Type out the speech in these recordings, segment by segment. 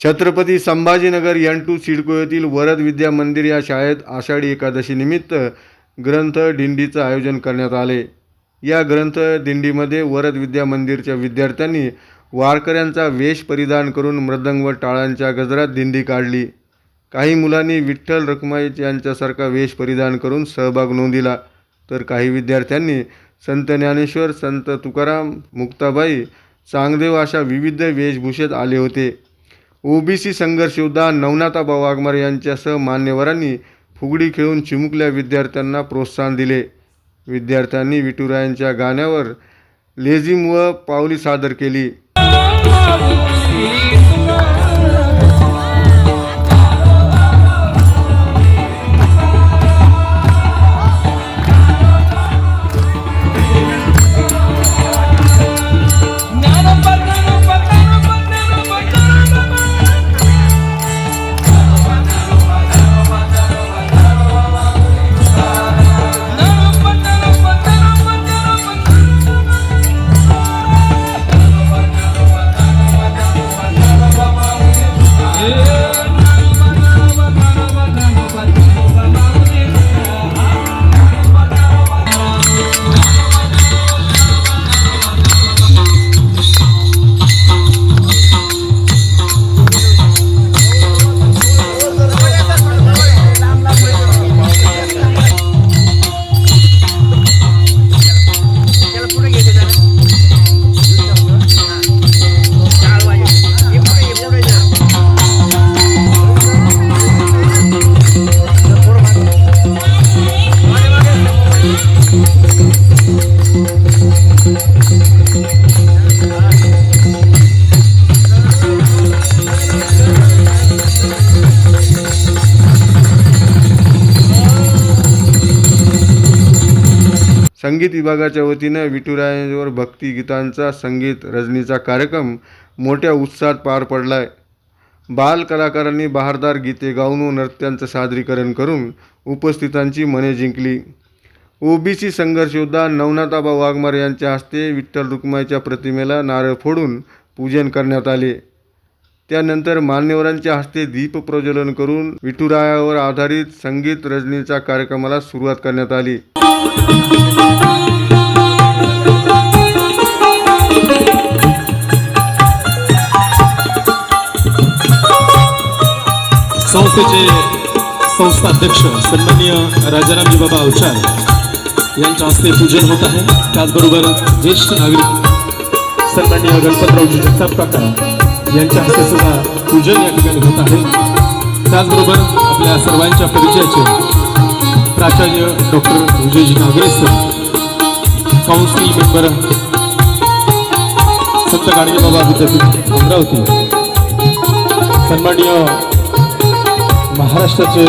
Chhatrapati Sambhajinagar N two CIDCO येथील वरद विद्या मंदिर या शाळेत आषाढी एकादशीनिमित्त ग्रंथ दिंडीचं आयोजन करण्यात आले. या ग्रंथ दिंडीमध्ये वरद विद्या मंदिरच्या विद्यार्थ्यांनी वारकऱ्यांचा वेश परिधान करून मृदंग व टाळांच्या गजरात दिंडी काढली. काही मुलांनी विठ्ठल रखुमाई यांच्यासारखा वेश परिधान करून सहभाग नोंदिला. तर काही विद्यार्थ्यांनी संत ज्ञानेश्वर संत तुकाराम मुक्ताबाई चांगदेव अशा विविध वेशभूषेत आले होते. ओबीसी संघर्ष योद्धा नवनाथाबा वाघमार यांच्यासह मान्यवरांनी फुगडी खेळून चिमुकल्या विद्यार्थ्यांना प्रोत्साहन दिले. विद्यार्थ्यांनी विठुरायांच्या गाण्यावर लेझिम व पावली सादर केली. संगीत विभागाच्या वतीनं विठुरायांवर भक्तिगीतांचा संगीत रजनीचा कार्यक्रम मोठ्या उत्साहात पार पडलाय. बाल कलाकारांनी बहारदार गीते गाऊन व नृत्यांचं सादरीकरण करून उपस्थितांची मने जिंकली. ओबीसी संघर्षयोद्धा नवनाथाबा वाघमारे यांच्या हस्ते विठ्ठल रुक्माईच्या प्रतिमेला नारळ फोडून पूजन करण्यात आले. त्यानंतर मान्यवरांच्या हस्ते दीप प्रज्वलन करून विठुरायावर आधारित संगीत रजनीच्या कार्यक्रमाला सुरुवात करण्यात आली. संस्थेचे संस्थाध्यक्ष सन्माननीय राजारामजी बाबा अवचार यांच्या हस्ते पूजन होत आहे. त्याचबरोबर ज्येष्ठ नागरिक सन्माननीय गणपतरावजी जगताप काका यांच्या हस्ते सुद्धा पूजन या ठिकाणी होत आहे. त्याचबरोबर आपल्या सर्वांच्या परिचयाचे प्राचार्य doctor Vijayji Nagare sir council member Sant Gadgebaba विद्यापीठ अमरावती सन्माननीय महाराष्ट्राचे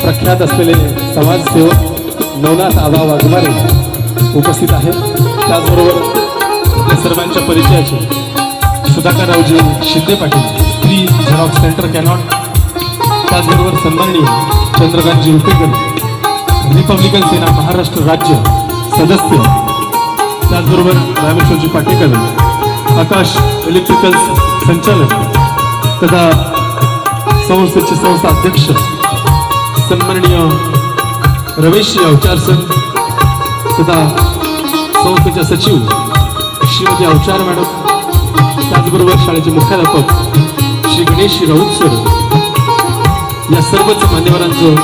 प्रख्यात असलेले समाजसेवक नवनाथ आबा वाघमारे उपस्थित आहेत. त्याचबरोबर आपल्या सर्वांच्या परिचयाचे सुधाकररावजी शिंदे पाटील स्त्री झेरॉक्स सेंटर कॅनॉट त्याचबरोबर सन्माननीय चंद्रकांतजी उपेकर रिपब्लिकन सेना महाराष्ट्र राज्य सदस्य त्याचबरोबर रामेश्वरजी पाटेकर आकाश इलेक्ट्रिकल्स संचालक तथा संस्थेचे संस्था अध्यक्ष सन्माननीय रमेश अवचारसन तथा संस्थेच्या सचिव श्रीमती अवचार मॅडम. त्याचबरोबर शाळेचे मुख्याध्यापक श्री गणेश राऊत सर. या सर्वच मान्यवरांचं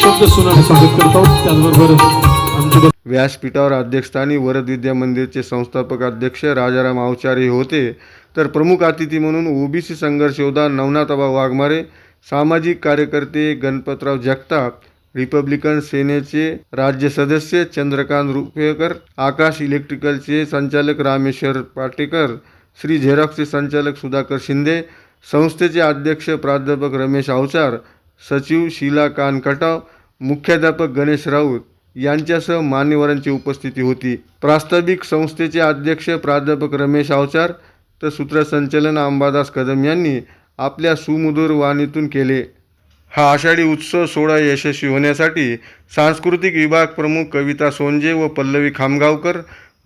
शब्द सुनाने स्वागत करत. आहोत त्याचबरोबर व्यासपीठावर अध्यक्षस्थानी वरद विद्या मंदिरचे संस्थापक अध्यक्ष राजाराम अवचारी होते. तर प्रमुख अतिथी म्हणून ओबीसी संघर्ष योद्धा नवनाथाबा वाघमारे सामाजिक कार्यकर्ते गणपतराव जगताप रिपब्लिकन सेनेचे राज्य सदस्य चंद्रकांत रुपेकर आकाश इलेक्ट्रिकलचे संचालक रामेश्वर पाटेकर श्री झेरॉक्सचे संचालक सुधाकर शिंदे संस्थेचे अध्यक्ष प्राध्यापक रमेश अवचार सचिव शीला कानकटाव मुख्याध्यापक गणेश राऊत यांच्यासह मान्यवरांची उपस्थिती होती. प्रास्ताविक संस्थेचे अध्यक्ष प्राध्यापक रमेश अवचार तर सूत्रसंचलन अंबादास कदम यांनी आपल्या सुमधुर वाणीतून केले. हा आषाढी उत्सव सोहळा यशस्वी होण्यासाठी सांस्कृतिक विभाग प्रमुख कविता सोंजे व पल्लवी खामगावकर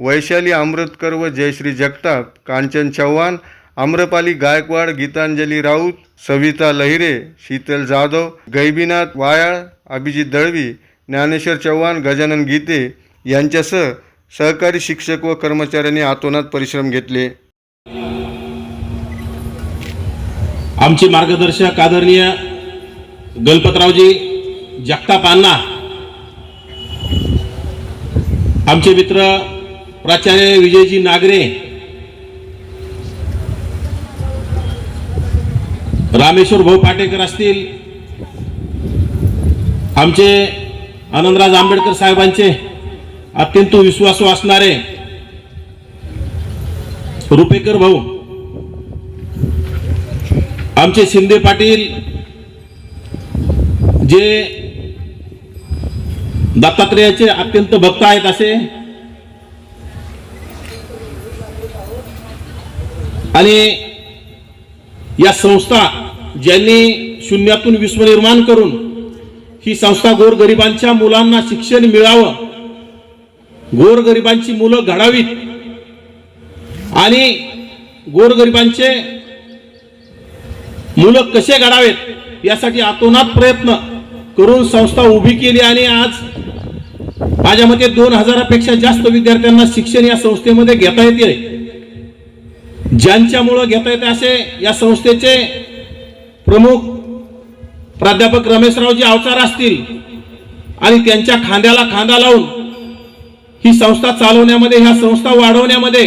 वैशाली अमृतकर व जयश्री जगताप कांचन चव्हाण आम्रपाली गायकवाड गीतांजली राऊत सविता लहिरे शीतल जाधव गैबीनाथ वायाळ अभिजित दळवी ज्ञानेश्वर चव्हाण गजानन गीते यांच्यासह सहकारी शिक्षक व कर्मचाऱ्यांनी आतोनात परिश्रम घेतले. आमचे मार्गदर्शक आदरणीय गणपतरावजी जगताप अण्णा आमचे मित्र प्राचार्य विजयजी नागरे रामेश्वर भाऊ पाटेकर असतील आमचे आनंदराज आंबेडकर साहेबांचे अत्यंत विश्वासू असणारे रुपेकर भाऊ आमचे शिंदे पाटील जे दत्तात्रेयाचे अत्यंत भक्त आहेत असे आणि या संस्था ज्यांनी शून्यातून विश्व निर्माण करून ही संस्था गोरगरिबांच्या मुलांना शिक्षण मिळावं गोरगरिबांची मुलं घडावीत आणि गोरगरिबांचे मुलं कसे घडावेत यासाठी आतोनात प्रयत्न करून संस्था उभी केली आणि आज माझ्या मते दोन हजारापेक्षा जास्त विद्यार्थ्यांना शिक्षण या संस्थेमध्ये घेता येते. ज्यांच्यामुळं घेता येते असे या संस्थेचे प्रमुख प्राध्यापक रमेशरावजी अवचार असतील आणि त्यांच्या खांद्याला खांदा लावून ही संस्था चालवण्यामध्ये ह्या संस्था वाढवण्यामध्ये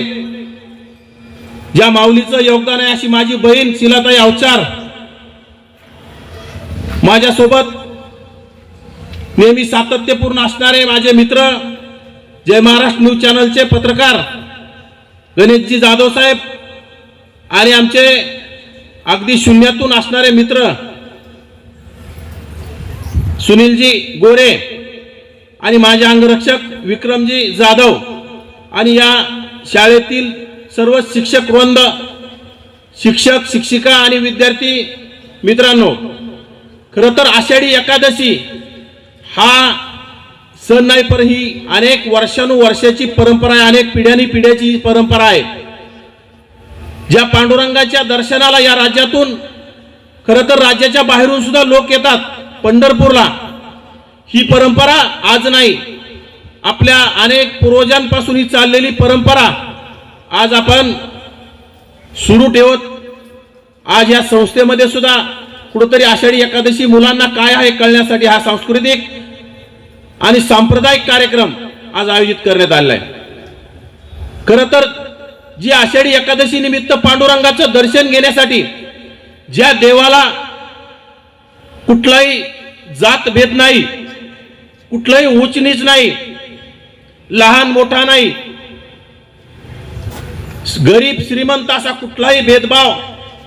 ज्या माऊलीचं योगदान आहे अशी माझी बहीण शिलाताई अवचार माझ्यासोबत नेहमी सातत्यपूर्ण असणारे माझे मित्र जय महाराष्ट्र न्यूज चॅनलचे पत्रकार गणेशजी जाधव साहेब आणि आमचे अगदी शून्यातून असणारे मित्र सुनीलजी गोरे आणि माझे अंगरक्षक विक्रमजी जाधव आणि या शाळेतील सर्व शिक्षक वृंद शिक्षक शिक्षिका आणि विद्यार्थी मित्रांनो खरं तर आषाढी एकादशी हा सण नाही पर ही अनेक वर्षानुवर्षाची परंपरा आहे अनेक पिढ्यानी पिढ्याची ही परंपरा आहे. ज्या पांडुरंगाच्या दर्शनाला या राज्यातून खरं तर राज्याच्या बाहेरून सुद्धा लोक येतात पंढरपूरला. ही परंपरा आज नाही. आपल्या अनेक पूर्वजांपासून ही चाललेली परंपरा आज आपण सुरू ठेवत आज या संस्थेमध्ये सुद्धा कुठंतरी आषाढी एकादशी मुलांना काय आहे कळण्यासाठी हा सांस्कृतिक आणि सांप्रदायिक कार्यक्रम आज आयोजित करण्यात आलेला आहे. खर तर जी आषाढी एकादशी निमित्त पांडुरंगाचं दर्शन घेण्यासाठी ज्या देवाला कुठलाही जात भेद नाही कुठलाही उचनीच नीच नाही लहान मोठा नाही गरीब श्रीमंत असा कुठलाही भेदभाव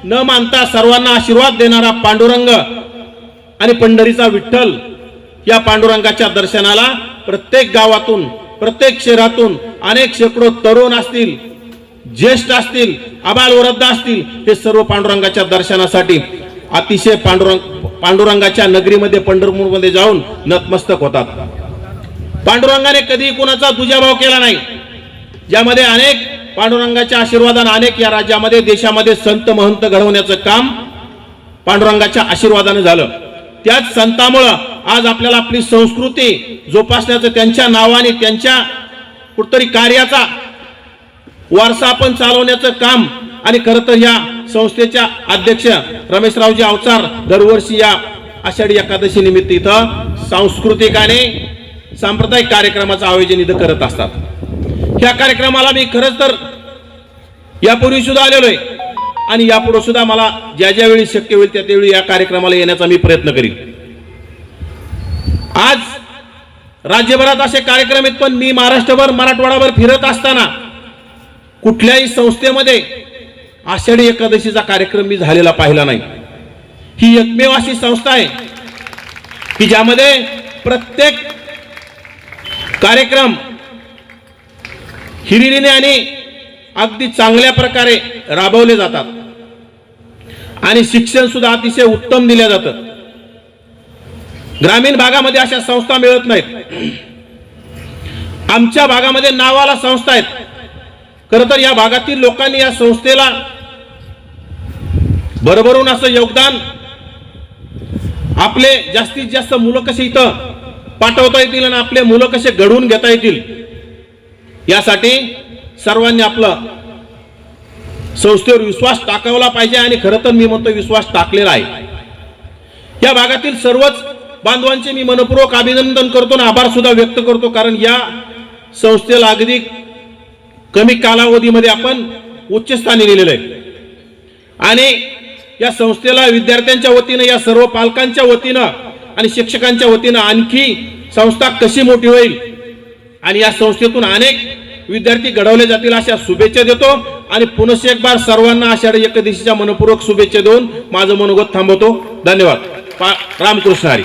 न मानता सर्वांना आशीर्वाद देणारा पांडुरंग आणि पंढरीचा विठ्ठल या पांडुरंगाच्या दर्शनाला प्रत्येक गावातून प्रत्येक शहरातून अनेक शेकडो तरुण असतील ज्येष्ठ असतील आबालवृद्ध असतील हे सर्व पांडुरंगाच्या दर्शनासाठी अतिशय पांडुरंग पांडुरंगाच्या नगरीमध्ये पंढरपूरमध्ये जाऊन नतमस्तक होतात. पांडुरंगाने कधी कुणाचा दुजाभाव केला नाही. ज्यामध्ये अनेक पांडुरंगाच्या आशीर्वादाने अनेक या राज्यामध्ये देशामध्ये संत महंत घडवण्याचं काम पांडुरंगाच्या आशीर्वादाने झालं. त्याच संतामुळं आज आपल्याला आपली संस्कृती जोपासण्याचं त्यांच्या नावाने त्यांच्या कुठतरी कार्याचा वारसा आपण चालवण्याचं काम आणि खरं तर या संस्थेच्या अध्यक्ष रमेशरावजी अवचार दरवर्षी या आषाढी एकादशी निमित्त इथं सांस्कृतिक आणि सांप्रदायिक कार्यक्रमाचं आयोजन इथं करत असतात. ह्या कार्यक्रमाला मी खरंच तर यापूर्वी सुद्धा आलेलो आहे. आणि यापुढे सुद्धा मला ज्या ज्यावेळी शक्य होईल त्या त्यावेळी या कार्यक्रमाला येण्याचा मी प्रयत्न करीन. आज राज्यभरात असे कार्यक्रम आहेत पण मी महाराष्ट्रभर मराठवाडाभर फिरत असताना कुठल्याही संस्थेमध्ये आषाढी एकादशीचा कार्यक्रम मी झालेला पाहिला नाही. ही एकमेव अशी संस्था आहे की ज्यामध्ये प्रत्येक कार्यक्रम हिरिरीने आणि अगदी चांगल्या प्रकारे राबवले जातात. आणि शिक्षण सुद्धा अतिशय उत्तम दिलं जातं ग्रामीण भागामध्ये अशा संस्था मिळत नाहीत. आमच्या भागामध्ये नावाला संस्था आहेत. खरं तर या भागातील लोकांनी या संस्थेला भरभरून असं योगदान आपले जास्तीत जास्त मुलं कसे इथं पाठवता येतील आणि आपले मुलं कसे घडवून घेता येतील यासाठी सर्वांनी आपलं संस्थेवर विश्वास टाकावला पाहिजे आणि खरं तर मी म्हणतो विश्वास टाकलेला आहे. या भागातील सर्वच बांधवांचे मी मनपूर्वक अभिनंदन करतो आणि आभार सुद्धा व्यक्त करतो. कारण या संस्थेला अगदी कमी कालावधीमध्ये आपण उच्चस्थानी लिहिलेलं आहे. आणि या संस्थेला विद्यार्थ्यांच्या वतीनं या सर्व पालकांच्या वतीनं आणि शिक्षकांच्या वतीनं आणखी संस्था कशी मोठी होईल आणि या संस्थेतून अनेक विद्यार्थी घडवले जातील अशा शुभेच्छा देतो. आणि पुनश्च एक बार सर्वांना आषाढी एकादशीच्या मनपूर्वक शुभेच्छा देऊन माझं मनोगत थांबवतो. धन्यवाद. पा- रामकृष्ण हरी.